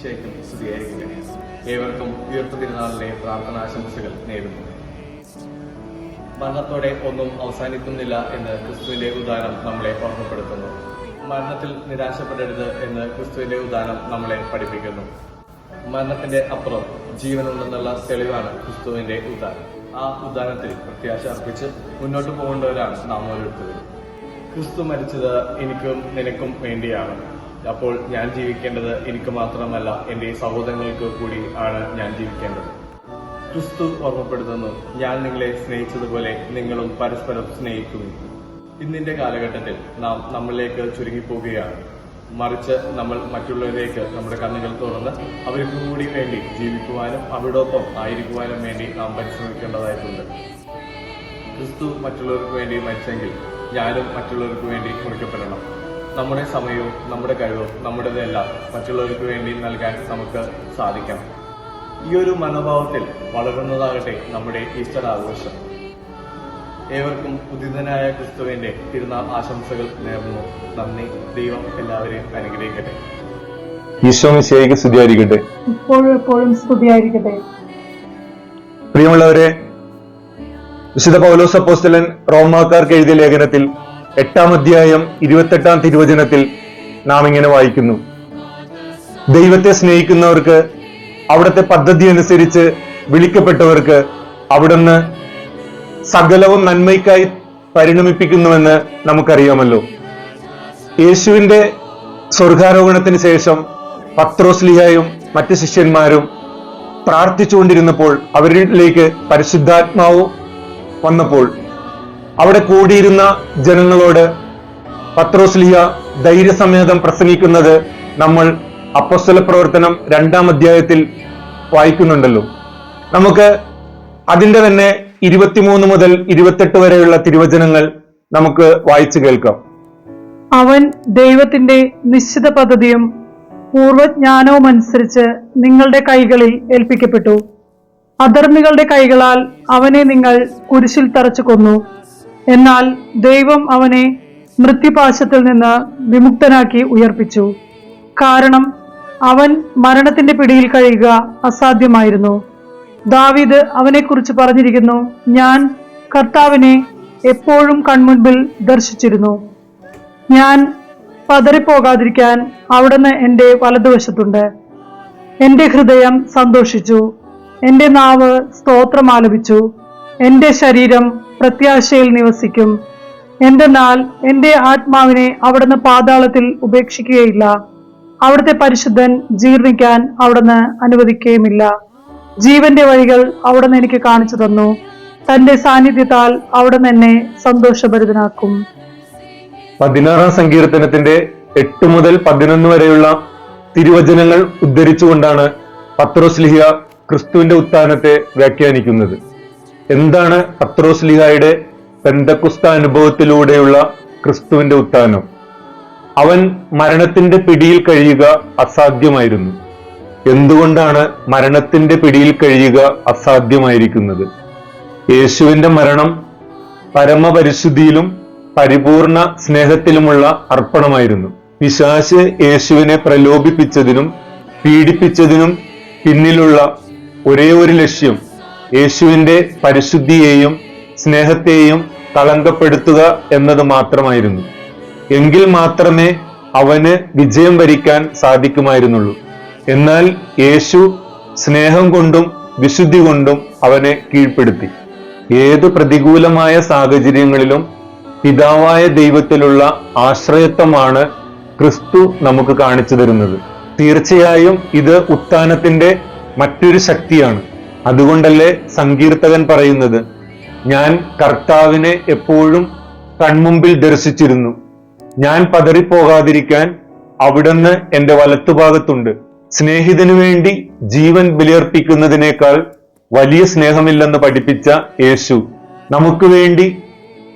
ഈശോയ്ക്കും സ്തുതിയായിരിക്കട്ടെ. ഏവർക്കും ഉയർപ്പ് തിരുനാളിലെ പ്രാർത്ഥനാശംസകൾ നേരുന്നു. മരണത്തോടെ ഒന്നും അവസാനിക്കുന്നില്ല എന്ന് ക്രിസ്തുവിന്റെ ഉദാഹരണം നമ്മളെ ഓർമ്മപ്പെടുത്തുന്നു. മരണത്തിൽ നിരാശപ്പെടരുത് എന്ന് ക്രിസ്തുവിന്റെ ഉദാഹരണം നമ്മളെ പഠിപ്പിക്കുന്നു. മരണത്തിന്റെ അപ്പുറം ജീവനുണ്ടെന്നുള്ള തെളിവാണ് ക്രിസ്തുവിന്റെ ഉദാഹരണം. ആ ഉദാഹരണത്തിൽ പ്രത്യാശ അർപ്പിച്ച് മുന്നോട്ട് പോകേണ്ടവരാണ് നാം ഓരോരുത്തരും. ക്രിസ്തു മരിച്ചത് എനിക്കും നിനക്കും വേണ്ടിയാണ്. അപ്പോൾ ഞാൻ ജീവിക്കേണ്ടത് എനിക്ക് മാത്രമല്ല എന്റെ സഹോദരങ്ങൾക്ക് കൂടി ആണ് ഞാൻ ജീവിക്കേണ്ടത്. ക്രിസ്തു ഓർമ്മപ്പെടുത്തുന്നു ഞാൻ നിങ്ങളെ സ്നേഹിച്ചതുപോലെ നിങ്ങളും പരസ്പരം സ്നേഹിക്കുന്നു. ഇന്നിന്റെ കാലഘട്ടത്തിൽ നാം നമ്മളിലേക്ക് ചുരുങ്ങിപ്പോവുകയാണ്. മറിച്ച് നമ്മൾ മറ്റുള്ളവരിലേക്ക് നമ്മുടെ കണ്ണുകൾ തുറന്ന് അവർക്ക് കൂടി വേണ്ടി ജീവിക്കുവാനും അവരോടൊപ്പം ആയിരിക്കുവാനും വേണ്ടി നാം പരിശ്രമിക്കേണ്ടതായിട്ടുണ്ട്. ക്രിസ്തു മറ്റുള്ളവർക്ക് വേണ്ടി മരിച്ചെങ്കിൽ ഞാനും മറ്റുള്ളവർക്ക് വേണ്ടി മുറിക്കപ്പെടണം. നമ്മുടെ സമയവും നമ്മുടെ കഴിവും നമ്മുടേതെല്ലാം മറ്റുള്ളവർക്ക് വേണ്ടി നൽകാൻ നമുക്ക് സാധിക്കണം ഈ ഒരു മനോഭാവത്തിൽ വളരുന്നതാകട്ടെ നമ്മുടെ ഈസ്റ്റർ ആഘോഷം. ഏവർക്കും പുതിയതനായ ക്രിസ്തുവിന്റെ തിരുനാൾ ആശംസകൾ നേർന്നു. നന്ദി. ദൈവം എല്ലാവരെയും അനുഗ്രഹിക്കട്ടെ. ഈശോ സ്തുതിയായിരിക്കട്ടെ. ഇപ്പോഴും എപ്പോഴും സ്തുതിയായിരിക്കട്ടെ. പ്രിയമുള്ളവരെ വിശുദ്ധ പൗലോസ് അപ്പോസ്തലൻ റോമാക്കാർക്ക് എഴുതിയ ലേഖനത്തിൽ എട്ടാം അധ്യായം ഇരുപത്തെട്ടാം തിരുവചനത്തിൽ നാം ഇങ്ങനെ വായിക്കുന്നു. ദൈവത്തെ സ്നേഹിക്കുന്നവർക്ക് അവിടുത്തെ പദ്ധതി അനുസരിച്ച് വിളിക്കപ്പെട്ടവർക്ക് അവിടുന്ന് സകലവും നന്മയ്ക്കായി പരിണമിപ്പിക്കുന്നുവെന്ന് നമുക്കറിയാമല്ലോ. യേശുവിന്റെ സ്വർഗാരോഹണത്തിന് ശേഷം പത്രോസ്ലിഹായും മറ്റ് ശിഷ്യന്മാരും പ്രാർത്ഥിച്ചുകൊണ്ടിരുന്നപ്പോൾ അവരിലേക്ക് പരിശുദ്ധാത്മാവ് വന്നപ്പോൾ അവിടെ കൂടിയിരുന്ന ജനങ്ങളോട് പത്രോസ്ലിയ ധൈര്യസമേതം പ്രസംഗിക്കുന്നത് നമ്മൾ അപ്പസ്വല പ്രവർത്തനം രണ്ടാം അധ്യായത്തിൽ വായിക്കുന്നുണ്ടല്ലോ. നമുക്ക് അതിന്റെ തന്നെ ഇരുപത്തിമൂന്ന് മുതൽ ഇരുപത്തെട്ട് വരെയുള്ള തിരുവചനങ്ങൾ നമുക്ക് വായിച്ചു കേൾക്കാം. അവൻ ദൈവത്തിന്റെ നിശ്ചിത പദ്ധതിയും പൂർവജ്ഞാനവും അനുസരിച്ച് നിങ്ങളുടെ കൈകളിൽ ഏൽപ്പിക്കപ്പെട്ടു. അധർമ്മികളുടെ കൈകളാൽ അവനെ നിങ്ങൾ കുരിശിൽ തറച്ചു കൊന്നു. എന്നാൽ ദൈവം അവനെ മൃത്യുപാശത്തിൽ നിന്ന് വിമുക്തനാക്കി ഉയർപ്പിച്ചു. കാരണം അവൻ മരണത്തിന്റെ പിടിയിൽ കഴിയുക അസാധ്യമായിരുന്നു. ദാവീദ് അവനെക്കുറിച്ച് പറഞ്ഞിരിക്കുന്നു ഞാൻ കർത്താവിനെ എപ്പോഴും കൺമുൻപിൽ ദർശിച്ചിരുന്നു. ഞാൻ പതറിപ്പോകാതിരിക്കാൻ അവിടുന്ന് എന്റെ വലതുവശത്തുണ്ട്. എന്റെ ഹൃദയം സന്തോഷിച്ചു. എന്റെ നാവ് സ്തോത്രം ആലപിച്ചു. എന്റെ ശരീരം പ്രത്യാശയിൽ നിവസിക്കും. എന്തെന്നാൽ എന്റെ ആത്മാവിനെ അവിടുന്ന് പാതാളത്തിൽ ഉപേക്ഷിക്കുകയില്ല. അവിടുത്തെ പരിശുദ്ധൻ ജീർണിക്കാൻ അവിടുന്ന് അനുവദിക്കുകയുമില്ല. ജീവന്റെ വഴികൾ അവിടുന്ന് എനിക്ക് കാണിച്ചു തന്നു. തന്റെ സാന്നിധ്യത്താൽ അവിടുന്ന് എന്നെ സന്തോഷഭരിതനാക്കും. പതിനാറാം സങ്കീർത്തനത്തിന്റെ എട്ട് മുതൽ പതിനൊന്ന് വരെയുള്ള തിരുവചനങ്ങൾ ഉദ്ധരിച്ചുകൊണ്ടാണ് പത്രോസ്ലിഹ ക്രിസ്തുവിന്റെ ഉത്ഥാനത്തെ വ്യാഖ്യാനിക്കുന്നത്. എന്താണ് പത്രോസ്ലിഹായുടെ പെന്തക്കുസ്ത അനുഭവത്തിലൂടെയുള്ള ക്രിസ്തുവിന്റെ ഉത്ഥാനം അവൻ മരണത്തിന്റെ പിടിയിൽ കഴിയുക അസാധ്യമായിരുന്നു. എന്തുകൊണ്ടാണ് മരണത്തിന്റെ പിടിയിൽ കഴിയുക അസാധ്യമായിരിക്കുന്നത്? യേശുവിന്റെ മരണം പരമപരിശുദ്ധിയിലും പരിപൂർണ സ്നേഹത്തിലുമുള്ള അർപ്പണമായിരുന്നു. പിശാശ് യേശുവിനെ പ്രലോഭിപ്പിച്ചതിനും പീഡിപ്പിച്ചതിനും പിന്നിലുള്ള ഒരേ ഒരു ലക്ഷ്യം യേശുവിന്റെ പരിശുദ്ധിയെയും സ്നേഹത്തെയും കളങ്കപ്പെടുത്തുക എന്നത് മാത്രമായിരുന്നു. എങ്കിൽ മാത്രമേ അവന് വിജയം വരിക്കാൻ സാധിക്കുമായിരുന്നുള്ളൂ. എന്നാൽ യേശു സ്നേഹം കൊണ്ടും വിശുദ്ധി കൊണ്ടും അവനെ കീഴ്പ്പെടുത്തി. ഏതു പ്രതികൂലമായ സാഹചര്യങ്ങളിലും പിതാവായ ദൈവത്തിലുള്ള ആശ്രയത്വമാണ് ക്രിസ്തു നമുക്ക് കാണിച്ചു തരുന്നത്. തീർച്ചയായും ഇത് ഉത്ഥാനത്തിന്റെ മറ്റൊരു ശക്തിയാണ്. അതുകൊണ്ടല്ലേ സങ്കീർത്തകൻ പറയുന്നത്? ഞാൻ കർത്താവിനെ എപ്പോഴും കൺമുമ്പിൽ ദർശിച്ചിരുന്നു. ഞാൻ പതറിപ്പോകാതിരിക്കാൻ അവിടുന്ന് എന്റെ വലത്തുഭാഗത്തുണ്ട്. സ്നേഹിതനു വേണ്ടി ജീവൻ ബലിയർപ്പിക്കുന്നതിനേക്കാൾ വലിയ സ്നേഹമില്ലെന്ന് പഠിപ്പിച്ച യേശു. നമുക്ക് വേണ്ടി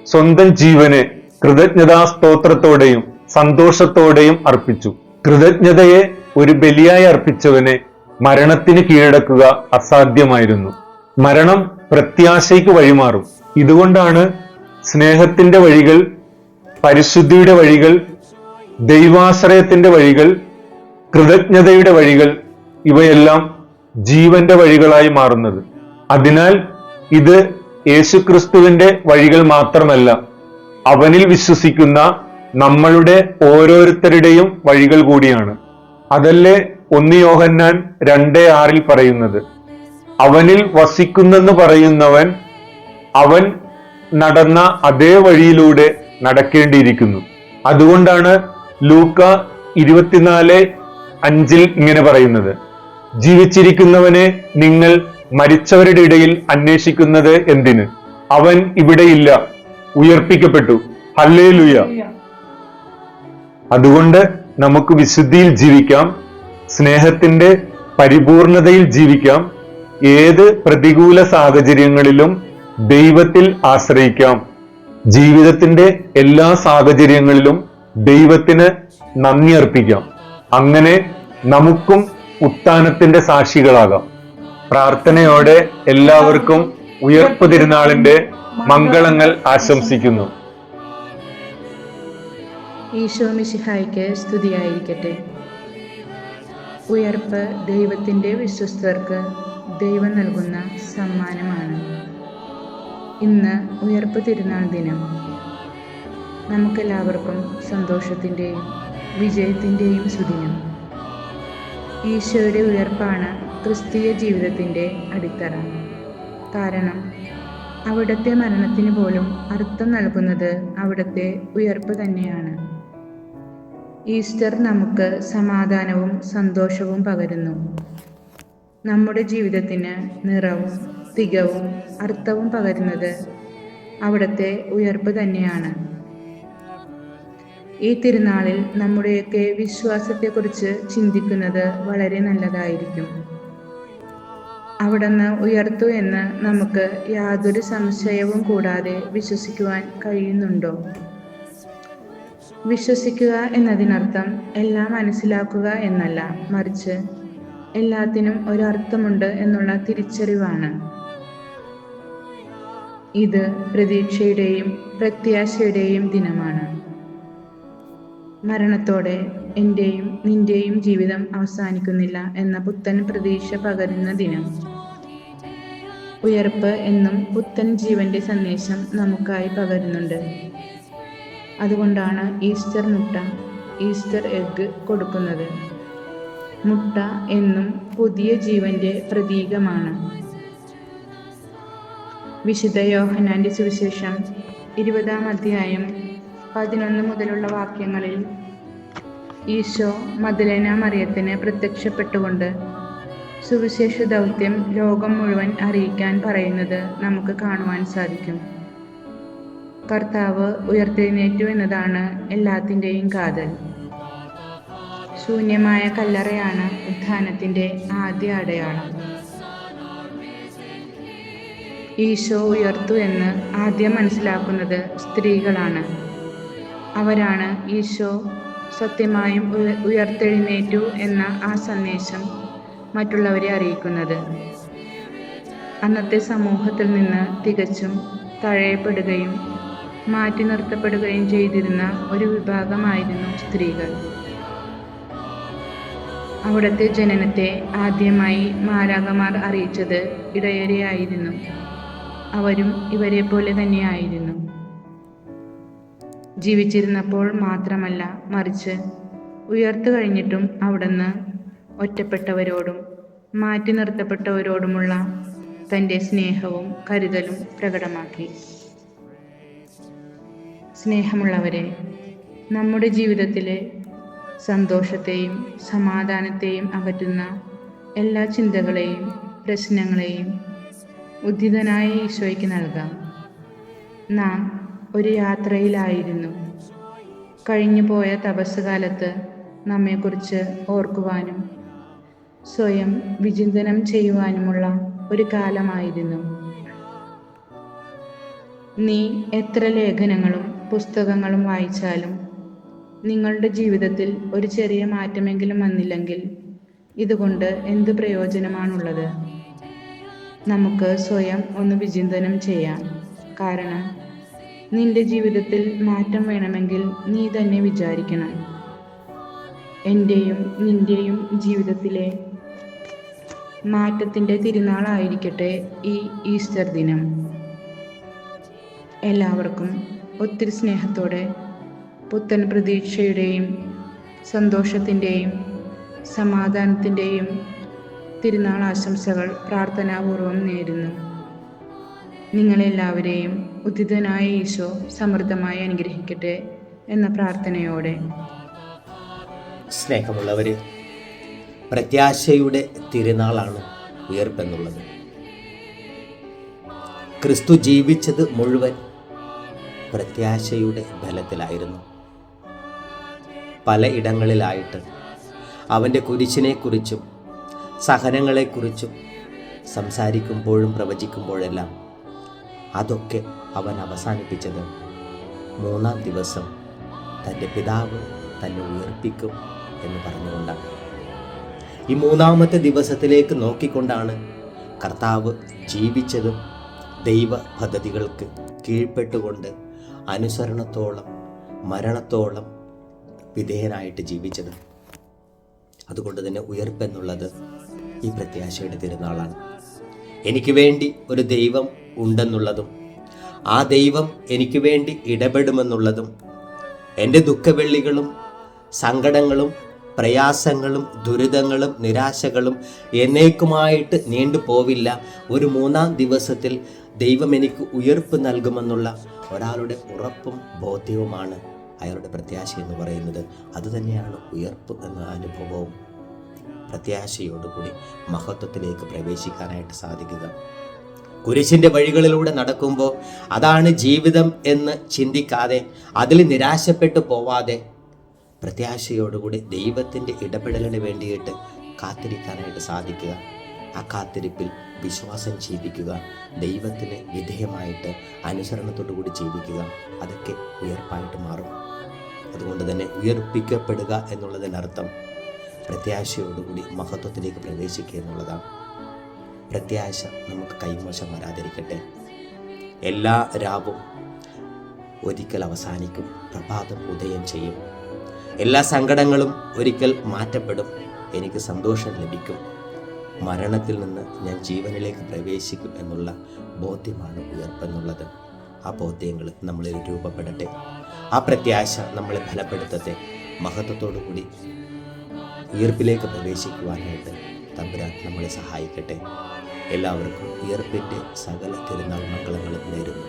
സ്വന്തം ജീവനെ കൃതജ്ഞതാ സ്തോത്രത്തോടെയും സന്തോഷത്തോടെയും അർപ്പിച്ചു. കൃതജ്ഞതയെ ഒരു ബലിയായി അർപ്പിച്ചവനെ മരണത്തിന് കീഴടക്കുക അസാധ്യമായിരുന്നു. മരണം പ്രത്യാശയ്ക്ക് വഴിമാറും. ഇതുകൊണ്ടാണ് സ്നേഹത്തിന്റെ വഴികൾ പരിശുദ്ധിയുടെ വഴികൾ ദൈവാശ്രയത്തിന്റെ വഴികൾ കൃതജ്ഞതയുടെ വഴികൾ ഇവയെല്ലാം ജീവന്റെ വഴികളായി മാറുന്നത്. അതിനാൽ ഇത് യേശുക്രിസ്തുവിന്റെ വഴികൾ മാത്രമല്ല അവനിൽ വിശ്വസിക്കുന്ന നമ്മളുടെ ഓരോരുത്തരുടെയും വഴികൾ കൂടിയാണ്. അതല്ലേ ഒന്ന് യോഹന്നാൻ രണ്ട് ആറിൽ പറയുന്നത് അവനിൽ വസിക്കുന്നെന്ന് പറയുന്നവൻ അവൻ നടന്ന അതേ വഴിയിലൂടെ നടക്കേണ്ടിയിരിക്കുന്നു. അതുകൊണ്ടാണ് ലൂക്ക ഇരുപത്തിനാല് അഞ്ചിൽ ഇങ്ങനെ പറയുന്നത് ജീവിച്ചിരിക്കുന്നവനെ നിങ്ങൾ മരിച്ചവരുടെ ഇടയിൽ അന്വേഷിക്കുന്നത് എന്തിന്? അവൻ ഇവിടെയില്ല ഉയർപ്പിക്കപ്പെട്ടു. ഹല്ലേ അതുകൊണ്ട് നമുക്ക് വിശുദ്ധിയിൽ ജീവിക്കാം. സ്നേഹത്തിന്റെ പരിപൂർണതയിൽ ജീവിക്കാം. ഏത് പ്രതികൂല സാഹചര്യങ്ങളിലും ദൈവത്തിൽ ആശ്രയിക്കാം. ജീവിതത്തിന്റെ എല്ലാ സാഹചര്യങ്ങളിലും ദൈവത്തിന് നന്ദി അർപ്പിക്കാം. അങ്ങനെ നമുക്കും ഉത്ഥാനത്തിന്റെ സാക്ഷികളാകാം. പ്രാർത്ഥനയോടെ എല്ലാവർക്കും ഉയർപ്പ് തിരുനാളിന്റെ മംഗളങ്ങൾ ആശംസിക്കുന്നു. ഈശോ മിശിഹായ്ക്ക് സ്തുതിയായിരിക്കട്ടെ. ഉയർപ്പ് ദൈവത്തിന്റെ വിശ്വസ്തർക്ക് ദൈവം നൽകുന്ന സമ്മാനമാണ്. ഇന്ന് ഉയർപ്പ് തിരുനാൾ ദിനം. നമുക്കെല്ലാവർക്കും സന്തോഷത്തിന്റെയും വിജയത്തിന്റെയും സുദിനം. ഈശോയുടെ ഉയർപ്പാണ് ക്രിസ്തീയ ജീവിതത്തിന്റെ അടിത്തറ. കാരണം അവിടുത്തെ മരണത്തിന് പോലും അർത്ഥം നൽകുന്നത് അവിടുത്തെ ഉയർപ്പ് തന്നെയാണ്. ഈസ്റ്റർ നമുക്ക് സമാധാനവും സന്തോഷവും പകരുന്നു. നമ്മുടെ ജീവിതത്തിന് നിറവും തികവും അർത്ഥവും പകരുന്നത് അവിടുത്തെ ഉയർപ്പ് തന്നെയാണ്. ഈ തിരുനാളിൽ നമ്മുടെയൊക്കെ വിശ്വാസത്തെക്കുറിച്ച് ചിന്തിക്കുന്നത് വളരെ നല്ലതായിരിക്കും. അവിടുന്ന് ഉയർത്തു എന്ന് നമുക്ക് യാതൊരു സംശയവും കൂടാതെ വിശ്വസിക്കുവാൻ കഴിയുന്നുണ്ടോ? വിശ്വസിക്കുക എന്നതിനർത്ഥം എല്ലാം മനസ്സിലാക്കുക എന്നല്ല മറിച്ച് എല്ലാത്തിനും ഒരർത്ഥമുണ്ട് എന്നുള്ള തിരിച്ചറിവാണ്. ഇത് പ്രതീക്ഷയുടെയും പ്രത്യാശയുടെയും ദിനമാണ്. മരണത്തോടെ എന്റെയും നിന്റെയും ജീവിതം അവസാനിക്കുന്നില്ല എന്ന പുത്തൻ പ്രതീക്ഷ പകരുന്ന ദിനം. ഉയർപ്പ് എന്നും പുത്തൻ ജീവന്റെ സന്ദേശം നമുക്കായി പകരുന്നുണ്ട്. അതുകൊണ്ടാണ് ഈസ്റ്റർ മുട്ട ഈസ്റ്റർ എഗ്ഗ് കൊടുക്കുന്നത്. മുട്ട എന്നും പുതിയ ജീവന്റെ പ്രതീകമാണ്. വിശുദ്ധ യോഹനാന്റെ സുവിശേഷം ഇരുപതാം അധ്യായം പതിനൊന്ന് മുതലുള്ള വാക്യങ്ങളിൽ ഈശോ മദലേന മറിയത്തിന് പ്രത്യക്ഷപ്പെട്ടുകൊണ്ട് സുവിശേഷ ദൗത്യം ലോകം മുഴുവൻ അറിയിക്കാൻ പറയുന്നത് നമുക്ക് കാണുവാൻ സാധിക്കും. കർത്താവ് ഉയർത്തെഴുന്നേറ്റു എന്നതാണ് എല്ലാത്തിന്റെയും കാതൽ. ശൂന്യമായ കല്ലറയാണ് ഉത്ഥാനത്തിന്റെ ആദ്യ അടയാളം. ഈശോ ഉയർത്തു എന്ന് ആദ്യം മനസ്സിലാക്കുന്നത് സ്ത്രീകളാണ്. അവരാണ് ഈശോ സത്യമായും ഉയർത്തെഴുന്നേറ്റു എന്ന ആ സന്ദേശം മറ്റുള്ളവരെ അറിയിക്കുന്നത്. അന്നത്തെ സമൂഹത്തിൽ നിന്ന് തികച്ചും തഴയപ്പെടുകയും മാറ്റി നിർത്തപ്പെടുകയും ചെയ്തിരുന്ന ഒരു വിഭാഗമായിരുന്നു സ്ത്രീകൾ. അവിടുത്തെ ജനനത്തെ ആദ്യമായി മാരാകമാർ അറിയിച്ചത് ഇടയരെയായിരുന്നു. അവരും ഇവരെ പോലെ തന്നെയായിരുന്നു. ജീവിച്ചിരുന്നപ്പോൾ മാത്രമല്ല മറിച്ച് ഉയർത്തു കഴിഞ്ഞിട്ടും അവിടുന്ന് ഒറ്റപ്പെട്ടവരോടും മാറ്റി നിർത്തപ്പെട്ടവരോടുമുള്ള തന്റെ സ്നേഹവും കരുതലും പ്രകടമാക്കി. സ്നേഹമുള്ളവരെ നമ്മുടെ ജീവിതത്തിലെ സന്തോഷത്തെയും സമാധാനത്തെയും അകറ്റുന്ന എല്ലാ ചിന്തകളെയും പ്രശ്നങ്ങളെയും ഉദ്ധിതനായ ഈശോയ്ക്ക് നൽകാം. നാം ഒരു യാത്രയിലായിരുന്നു. കഴിഞ്ഞുപോയ തപസ് കാലത്ത് നമ്മെക്കുറിച്ച് ഓർക്കുവാനും സ്വയം വിചിന്തനം ചെയ്യുവാനുമുള്ള ഒരു കാലമായിരുന്നു. നീ എത്ര ലേഖനങ്ങളും പുസ്തകങ്ങളും വായിച്ചാലും നിങ്ങളുടെ ജീവിതത്തിൽ ഒരു ചെറിയ മാറ്റമെങ്കിലും വന്നില്ലെങ്കിൽ ഇതുകൊണ്ട് എന്ത് പ്രയോജനമാണുള്ളത്? നമുക്ക് സ്വയം ഒന്ന് വിചിന്തനം ചെയ്യാം. കാരണം നിന്റെ ജീവിതത്തിൽ മാറ്റം വേണമെങ്കിൽ നീ തന്നെ വിചാരിക്കണം. എന്റെയും നിന്റെയും ജീവിതത്തിലെ മാറ്റത്തിന്റെ തിരുനാളായിരിക്കട്ടെ ഈ ഈസ്റ്റർ ദിനം. എല്ലാവർക്കും ഒത്തിരി സ്നേഹത്തോടെ പുത്തൻ പ്രതീക്ഷയുടെയും സന്തോഷത്തിന്റെയും സമാധാനത്തിന്റെയും തിരുനാൾ ആശംസകൾ പ്രാർത്ഥനാപൂർവം നേരുന്നു. നിങ്ങളെല്ലാവരെയും ഉദിതനായ ഈശോ സമൃദ്ധമായി അനുഗ്രഹിക്കട്ടെ എന്ന പ്രാർത്ഥനയോടെ. സ്നേഹമുള്ളവർ പ്രത്യാശയുടെ തിരുനാളാണ് ഉയർപ്പെന്നുള്ളത്. ക്രിസ്തു ജീവിച്ചത് മുഴുവൻ പ്രത്യാശയുടെ ബലത്തിലായിരുന്നു. പല ഇടങ്ങളിലായിട്ട് അവന്റെ കുരിശിനെക്കുറിച്ചും സഹനങ്ങളെക്കുറിച്ചും സംസാരിക്കുമ്പോഴും പ്രവചിക്കുമ്പോഴെല്ലാം അതൊക്കെ അവൻ അവസാനിപ്പിച്ചത് മൂന്നാം ദിവസം തന്റെ പിതാവ് തന്നെ ഉയർപ്പിക്കും എന്ന് പറഞ്ഞുകൊണ്ടാണ്. ഈ മൂന്നാമത്തെ ദിവസത്തിലേക്ക് നോക്കിക്കൊണ്ടാണ് കർത്താവ് ജീവിച്ചതും ദൈവ പദ്ധതികൾക്ക് കീഴ്പ്പെട്ടുകൊണ്ട് അനുസരണത്തോളം മരണത്തോളം വിധേയനായിട്ട് ജീവിച്ചത്. അതുകൊണ്ട് തന്നെ ഉയർപ്പെന്നുള്ളത് ഈ പ്രത്യാശയുടെ തിരുനാളാണ്. എനിക്ക് വേണ്ടി ഒരു ദൈവം ഉണ്ടെന്നുള്ളതും ആ ദൈവം എനിക്ക് വേണ്ടി ഇടപെടുമെന്നുള്ളതും എന്റെ ദുഃഖവെള്ളികളും സങ്കടങ്ങളും പ്രയാസങ്ങളും ദുരിതങ്ങളും നിരാശകളും എന്നേക്കുമായിട്ട് നീണ്ടു പോവില്ല ഒരു മൂന്നാം ദിവസത്തിൽ ദൈവം എനിക്ക് ഉയർപ്പ് നൽകുമെന്നുള്ള ഒരാളുടെ ഉറപ്പും ബോധ്യവുമാണ് അയാളുടെ പ്രത്യാശ എന്ന് പറയുന്നത്. അതുതന്നെയാണ് ഉയർപ്പ് എന്ന അനുഭവവും പ്രത്യാശയോടുകൂടി മഹത്വത്തിലേക്ക് പ്രവേശിക്കാനായിട്ട് സാധിക്കുക. കുരിശിന്റെ വഴികളിലൂടെ നടക്കുമ്പോൾ അതാണ് ജീവിതം എന്ന് ചിന്തിക്കാതെ അതിൽ നിരാശപ്പെട്ടു പോവാതെ പ്രത്യാശയോടുകൂടി ദൈവത്തിന്റെ ഇടപെടലിന് വേണ്ടിയിട്ട് കാത്തിരിക്കാനായിട്ട് സാധിക്കുക. ആ കാത്തിരിപ്പിൽ വിശ്വാസം ജീവിക്കുക ദൈവത്തിന് വിധേയമായിട്ട് അനുസരണത്തോടുകൂടി ജീവിക്കുക അതൊക്കെ ഉയർപ്പായിട്ട് മാറും. അതുകൊണ്ട് തന്നെ ഉയർപ്പിക്കപ്പെടുക എന്നുള്ളതിനർത്ഥം പ്രത്യാശയോടുകൂടി മഹത്വത്തിലേക്ക് പ്രവേശിക്കുക എന്നുള്ളതാണ്. പ്രത്യാശ നമുക്ക് കൈമോശം വരാതിരിക്കട്ടെ. എല്ലാ രാവും ഒരിക്കൽ അവസാനിക്കും പ്രഭാതം ഉദയം ചെയ്യും. എല്ലാ സങ്കടങ്ങളും ഒരിക്കൽ മാറ്റപ്പെടും എനിക്ക് സന്തോഷം ലഭിക്കും. മരണത്തിൽ നിന്ന് ഞാൻ ജീവനിലേക്ക് പ്രവേശിക്കും എന്നുള്ള ബോധ്യമാണ് ഉയർപ്പെന്നുള്ളത്. ആ ബോധ്യങ്ങൾ നമ്മളിൽ രൂപപ്പെടട്ടെ. ആ പ്രത്യാശ നമ്മളെ ബലപ്പെടുത്തട്ടെ മഹത്വത്തോടു കൂടി ഉയർപ്പിലേക്ക് പ്രവേശിക്കുവാനായിട്ട് തമ്പുരാൻ നമ്മളെ സഹായിക്കട്ടെ. എല്ലാവർക്കും ഉയർപ്പിന്റെ സകല തിരുനാൾ മംഗളങ്ങളും നേരുന്നു.